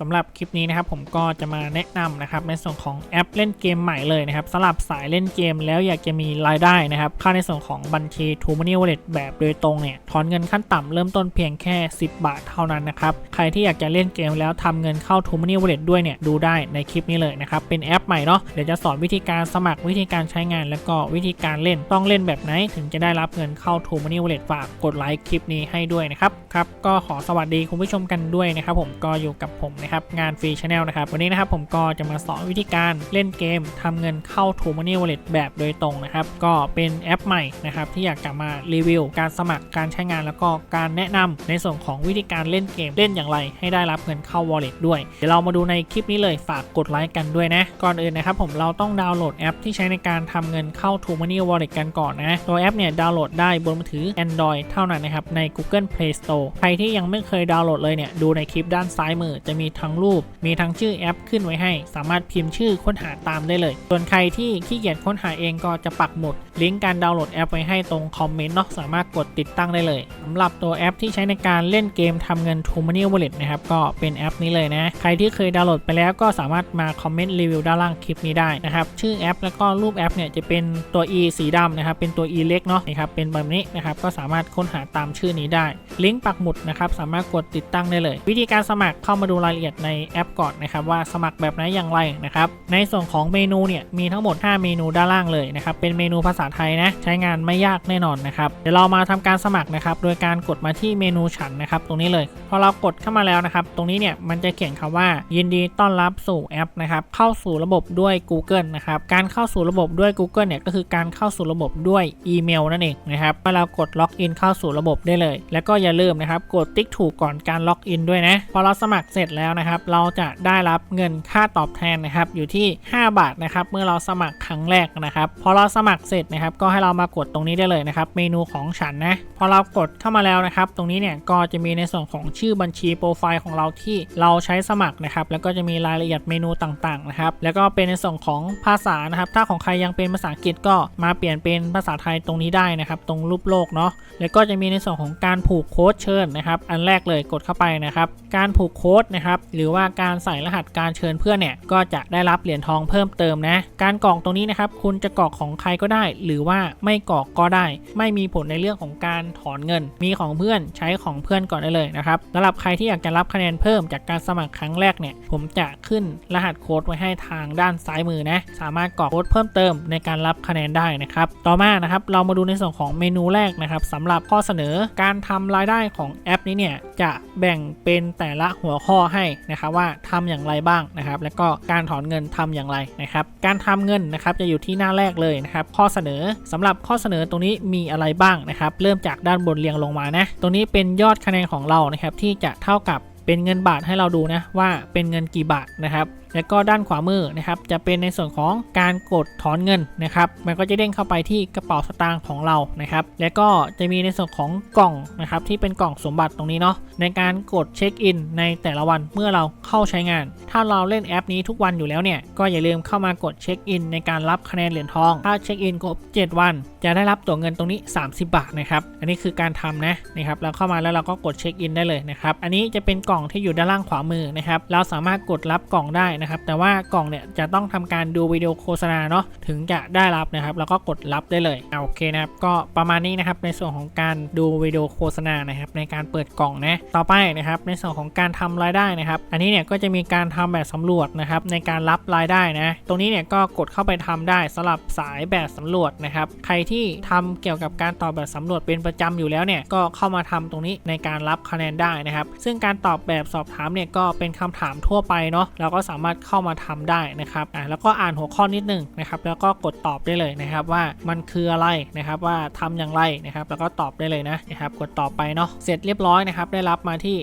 สำหรับคลิปนี้นะครับผมก็จะมาแนะนำนะครับในส่วนของแอปเล่นเกมใหม่เลยนะครับสำหรับสายเล่นเกมแล้วอยากจะมีรายได้นะครับเข้าในส่วนของบัญชี t ูม Money Wallet แบบโดยตรงเนี่ยถอนเงินขั้นต่ำเริ่มต้นเพียงแค่ 10 บาทเท่านั้นนะครับใครที่อยากจะเล่นเกมแล้วทำเงินเข้า t ูม Money Wallet ด้วยเนี่ยดูได้ในคลิปนี้เลยนะครับเป็นแอปใหม่เนาะเดี๋ยวจะสอนวิธีการสมัครวิธีการใช้งาน แล้วก็วิธีการเล่นต้องเล่นแบบไหนถึงจะได้รับเงินเข้า t ูม Money Wallet ฝากกดไลค์คลิปนี้ให้ด้วยนะครับครับก็ขอสวัสดีคุณผู้ชมกันด้วยนะครับผมก็อยู่กับผมนะครับงานฟรีชาแนลนะครับวันนี้นะครับผมก็จะมาสอนวิธีการเล่นเกมทำเงินเข้า t ูม Money Wallet แบบโดยตรงนะครับก็เป็นแอปใหม่นะครับที่อยากจะมารีวิว การสมัครการใช้งานแล้วก็การแนะนำในส่วนของวิธีการเล่นเกมเล่นอย่างไร ให้ได้รับเงินเข้า Wallet ด้วย เดี๋ยวเรามาดูในคลิปนี้เลยฝากกดไลค์กันด้วยนะก่อนอื่นนะครับผมเราต้องดาวน์โหลดแอปที่ใช้ในการทำเงินเข้า t ู Money Wallet กันก่อนนะตัวแอปเนี่ยดาวน์โหลดได้บนมือถือ Android เท่านั้นนะครับใน Google Play Store ใครที่ยังไม่เคยดาวน์โหลดเลยเนี่ยดูในคลิปด้านซ้ายมือจะมีทั้งรูป มีทั้งชื่อแอปขึ้นไว้ให้ สามารถพิมพ์ชื่อค้นหาตามได้เลย ส่วนใครที่ขี้เกียจค้นหาเองก็จะปักหมุด ลิงก์การดาวน์โหลดแอปไว้ให้ตรงคอมเมนต์เนาะสามารถกดติดตั้งได้เลยสำหรับตัวแอปที่ใช้ในการเล่นเกมทำเงิน t ู Money Wallet นะครับก็เป็นแอปนี้เลยนะใครที่เคยดาวน์โหลดไปแล้วก็สามารถมาคอมเมนต์รีวิวด้านล่างคลิปนี้ได้นะครับชื่อแอป แล้วก็รูปแอปเนี่ยจะเป็นตัว e สีดำนะครับเป็นตัว e เล็กเนาะนะครับเป็นแบบนี้นะครับก็สามารถค้นหาตามชื่อนี้ได้ ลิงก์ปักหมุดนะครับสามารถกดติดตั้งได้เลย วิธีการสมัครเข้ามาดูรายละเอียดในแอปก่อนนะครับว่าสมัครแบบไหนอย่างไรนะครับในส่วนของเมนูเนี่ยมีทั้งหมด 5 เมนูด้านล่างเลยนะครับเป็นเมนูภาษาไทยนะใช้งานไม่ยากแน่นอนนะครับเดี๋ยวเรามาทำการสมัครนะครับโดยการกดมาที่เมนูฉันนะครับตรงนี้เลย พอเรากดเข้ามาแล้วนะครับตรงนี้เนี่ยมันจะเขียนคำว่า ยินดีต้อนรับสู่แอปนะครับเข้าสู่ระบบด้วย Google นะครับการเข้าสู่ระบบด้วย Google เนี่ยก็คือการเข้าสู่ระบบด้วยอีเมลนั่นเองนะครับเมื่อเรากดล็อกอินเข้าสู่ระบบได้เลย แล้วก็อย่าลืมนะครับกดติ๊กถูกก่อนการล็อกอินด้วยนะพอเราสมัครเสร็จแล้วนะครับ เราจะได้รับเงินค่าตอบแทนนะครับ อยู่ที่ 5 บาทนะครับ เมื่อเราสมัครครั้งแรกนะครับ พอเราสมัครเสร็จนะครับ ก็ให้เรามากดตรงนี้ได้เลยนะครับ เมนูของฉันนะ พอเรากดเข้ามาแล้วนะครับ ตรงนี้เนี่ยก็จะมีในส่วนของชื่อบัญชีโปรไฟล์ของเราที่เราใช้สมัครนะครับ แล้วก็จะมีรายละเอียดเมนูต่างๆนะครับ แล้วก็เป็นในส่วนของภาษานะครับ ถ้าของใครยังเป็นภาษาอังกฤษก็มาเปลี่ยนเป็นภาษาไทยตรงนี้ได้นะครับ ตรงรูปโลกเนาะ แล้วก็จะมีในส่วนของการผูกโค้ดเชิญนะครับ อันแรกเลยกดเข้าไปนะครับ การผูกโค้ดนะครับหรือว่าการใส่รหัสการเชิญเพื่อนเนี่ยก็จะได้รับเหรียญทองเพิ่มเติมนะ การกรอกตรงนี้นะครับคุณจะกรอกของใครก็ได้ หรือว่าไม่กรอกก็ได้ ไม่มีผลในเรื่องของการถอนเงิน มีของเพื่อนใช้ของเพื่อนก่อนได้เลยนะครับสำหรับใครที่อยากจะรับคะแนนเพิ่มจากการสมัครครั้งแรกเนี่ยผมจะขึ้นรหัสโค้ดไว้ให้ทางด้านซ้ายมือนะสามารถกรอกโค้ดเพิ่มเติมในการรับคะแนนได้นะครับต่อมานะครับเรามาดูในส่วนของเมนูแรกนะครับสำหรับข้อเสนอการทำรายได้ของแอปนี้เนี่ยจะแบ่งเป็นแต่ละหัวข้อให้นะครับว่าทำอย่างไรบ้างนะครับ แล้วก็การถอนเงินทำอย่างไรนะครับ การทำเงินนะครับจะอยู่ที่หน้าแรกเลยนะครับ ข้อเสนอสำหรับข้อเสนอตรงนี้มีอะไรบ้างนะครับ เริ่มจากด้านบนเรียงลงมานะตรงนี้เป็นยอดคะแนนของเรานะครับที่จะเท่ากับเป็นเงินบาทให้เราดูนะว่าเป็นเงินกี่บาทนะครับ แล้วก็ด้านขวามือนะครับจะเป็นในส่วนของการกดถอนเงินนะครับ มันก็จะเด้งเข้าไปที่กระเป๋าสตางค์ของเรานะครับ แล้วก็จะมีในส่วนของกล่องนะครับที่เป็นกล่องสมบัติตรงนี้เนาะในการกดเช็คอินในแต่ละวันเมื่อเราเข้าใช้งาน ถ้าเราเล่นแอปนี้ทุกวันอยู่แล้วเนี่ยก็อย่าลืมเข้ามากดเช็คอินในการรับคะแนนเหรียญทอง ถ้าเช็คอินครบ7 วัน จะได้รับตัวเงินตรงนี้ 30 บาทนะครับ อันนี้คือการทำนะนะครับเราเข้ามาแล้วเราก็กดเช็คอินได้เลยนะครับ อันนี้จะเป็นกล่องที่อยู่ด้านล่างขวามือนะครับ เราสามารถกดรับกล่องได้นะครับ แต่ว่ากล่องเนี่ยจะต้องทำการดูวิดีโอโฆษณาเนาะถึงจะได้รับนะครับ แล้วก็กดรับได้เลยโอเคนะครับก็ประมาณนี้นะครับในส่วนของการดูวิดีโอโฆษณานะครับ ในการเปิดกล่องนะต่อไปนะครับในส่วนของการทำรายได้นะครับ อันนี้เนี่ยก็จะมีการทำแบบสำรวจนะครับในการรับรายได้นะตรงนี้เนี่ยก็กดเข้าไปทำได้สำหรับสายแบบสำรวจนะครับใครที่ทำเกี่ยวกับการตอบแบบสำรวจเป็นประจำอยู่แล้วเนี่ยก็เข้ามาทำตรงนี้ในการรับคะแนนได้นะครับ ซึ่งการตอบแบบสอบถามเนี่ยก็เป็นคำถามทั่วไปเนาะเราก็สามารถเข้ามาทำได้นะครับอ่าแล้วก็อ่านหัวข้อนิดนึงนะครับแล้วก็กดตอบได้เลยนะครับว่ามันคืออะไรนะครับว่าทำอย่างไรนะครับแล้วก็ตอบได้เลยนะนะครับกดตอบไปเนาะเสร็จเรียบร้อยนะครับได้รับมาที่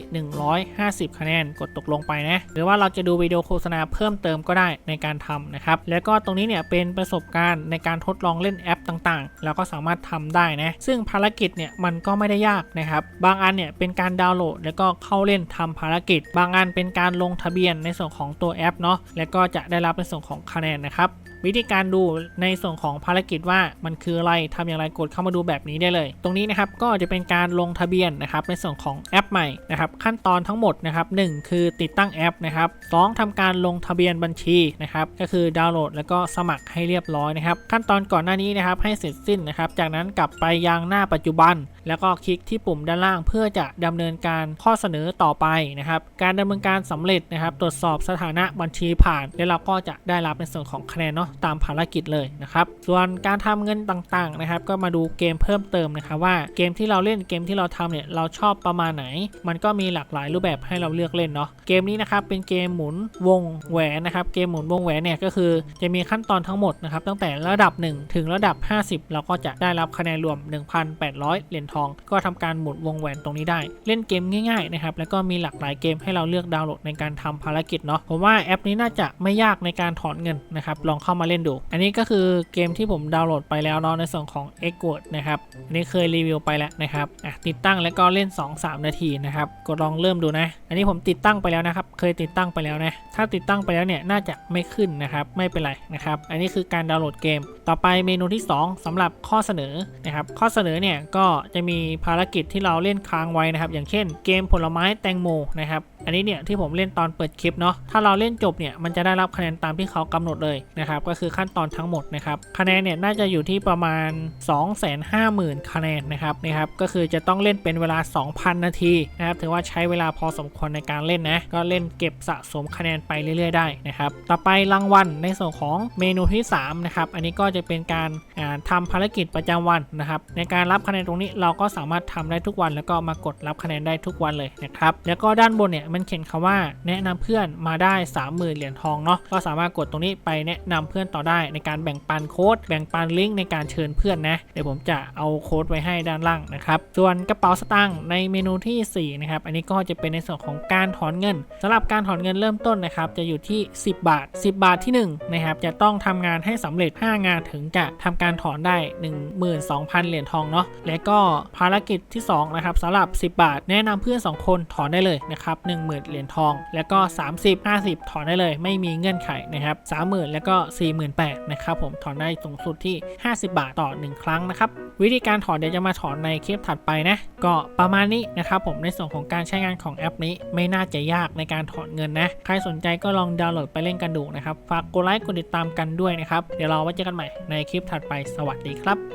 150 คะแนนกดตกลงไปนะหรือว่าเราจะดูวิดีโอโฆษณาเพิ่มเติมก็ได้ในการทำนะครับแล้วก็ตรงนี้เนี่ยเป็นประสบการณ์ในการทดลองเล่นแอปต่างๆ แล้วก็สามารถทำได้นะซึ่งภารกิจเนี่ยมันก็ไม่ได้ยากนะครับบางอันเนี่ยเป็นการดาวน์โหลด แล้วก็เข้าเล่นทำภารกิจ บางอันเป็นการลงทะเบียนในส่วนของตัวแอปเนาะและก็จะได้รับในส่วนของคะแนนนะครับวิธีการดูในส่วนของภารกิจว่ามันคืออะไรทำอย่างไรกดเข้ามาดูแบบนี้ได้เลย ตรงนี้นะครับก็จะเป็นการลงทะเบียนนะครับในส่วนของแอปใหม่นะครับขั้นตอนทั้งหมดนะครับหคือติดตั้งแอปนะครับสองทำการลงทะเบียนบัญชีนะครับก็คือดาวน์โหลดแล้วก็สมัครให้เรียบร้อยนะครับขั้นตอนก่อนหน้านี้นะครับให้เสร็จสิ้นนะครับจากนั้นกลับไปยังหน้าปัจจุบัน แล้วก็คลิกที่ปุ่มด้านล่าง เพื่อจะดำเนินการข้อเสนอต่อไปนะครับการดำเนินการสำเร็จนะครับตรวจสอบสถานะบัญชีผ่าน แล้วเราก็จะได้รับในส่วนของคะแนนเนาะตามภารกิจเลยนะครับ ส่วนการทำเงินต่างๆนะครับ ก็มาดูเกมเพิ่มเติมนะครับว่าเกมที่เราเล่นเกมที่เราทำเนี่ยเราชอบประมาณไหน มันก็มีหลากหลายรูปแบบให้เราเลือกเล่นเนาะเกมนี้นะครับเป็นเกมหมุนวงแหวนนะครับเกมหมุนวงแหวนเนี่ยก็คือจะมีขั้นตอนทั้งหมดนะครับตั้งแต่ระดับ 1 ถึงระดับ 50 เราก็จะได้รับคะแนนรวม 1,800 เหรียญทอง ก็ทำการหมุนวงแหวนตรงนี้ได้ เล่นเกมง่ายๆนะครับแล้วก็มีหลากหลายเกมให้เราเลือกดาวน์โหลดในการทำภารกิจเนาะผมว่าแอปนี้น่าจะไม่ยากในการถอนเงินนะครับลองเข้ามาเล่นดู อันนี้ก็คือเกมที่ผมดาวน์โหลดไปแล้วเนาะในส่วนของ e x w o r d นะครับอันนี้เคยรีวิวไปแล้วนะครับอะติดตั้งแล้วก็เล่น 2-3 นาทีนะครับกดลองเริ่มดูนะ อันนี้ผมติดตั้งไปแล้วนะครับ เคยติดตั้งไปแล้วนะถ้าติดตั้งไปแล้วเนี่ยน่าจะไม่ขึ้นนะครับไม่เป็นไรนะครับอันนี้คือการดาวน์โหลดเกม ต่อไปเมนูที่ 2สำหรับข้อเสนอนะครับข้อเสนอเนี่ยก็จะมีภารกิจที่เราเล่นค้างไว้นะครับ อย่างเช่น เกมผลไม้แตงโมนะครับอันนี้เนี่ยที่ผมเล่นตอนเปิดคลิปเนาะ ถ้าเราเล่นจบเนี่ยมันจะได้รับคะแนนตามที่เขากำหนดเลยนะครับ ก็คือขั้นตอนทั้งหมดนะครับ คะแนนเนี่ยน่าจะอยู่ที่ประมาณ 250,000 คะแนนนะครับนะครับ ก็คือจะต้องเล่นเป็นเวลา 2,000 นาทีนะครับ ถือว่าใช้เวลาพอสมควรในการเล่นนะ ก็เล่นเก็บสะสมคะแนนไปเรื่อยๆได้นะครับ ต่อไปรางวัลในส่วนของเมนูที่3นะครับ อันนี้ก็จะเป็นการาทำภารกิจประจำวันนะครับ ในการรับคะแนนตรงนี้เราก็สามารถทำได้ทุกวัน แล้วก็มากดรับคะแนนได้ทุกวันเลยนะครับ แล้วก็ด้านบนเนี่ยมันเขียนคำว่าแนะนำเพื่อนมาได้ 30,000 เหรียญทองเนาะก็สามารถกดตรงนี้ไปแนะนำเพื่อนต่อได้ในการแบ่งปันโค้ดแบ่งปันลิงก์ในการเชิญเพื่อนนะเดี๋ยวผมจะเอาโค้ดไว้ให้ด้านล่างนะครับส่วนกระเป๋าสตางค์ในเมนูทีสี่4นะครับอันนี้ก็จะเป็นในส่วนของการถอนเงินสำหรับการถอนเงินเริ่มต้นนะครับจะอยู่ที่ 10 บาท 10 บาทที่1นะครับจะต้องทำงานให้สำเร็จ 5 งานถึงจะทำการถอนได้ 12,000 เหรียญทองเนาะและก็ภารกิจที่2นะครับสำหรับ 10 บาท แนะนำเพื่อน 2 คนถอนได้เลยนะครับ10,000 เหรียญทอง แล้วก็ 30 50 ถอนได้เลย ไม่มีเงื่อนไขนะครับ30,000 แล้วก็ 48,000นะครับผมถอนได้สูงสุดที่ 50 บาทต่อ 1 ครั้งนะครับวิธีการถอนเดี๋ยวจะมาถอนในคลิปถัดไปนะ ก็ประมาณนี้นะครับผมในส่วนของการใช้งานของแอปนี้ไม่น่าจะยากในการถอนเงินนะ ใครสนใจก็ลองดาวน์โหลดไปเล่นกันดูนะครับ ฝากกดไลค์กดติดตามกันด้วยนะครับ เดี๋ยวเราไว้เจอกันใหม่ในคลิปถัดไปสวัสดีครับ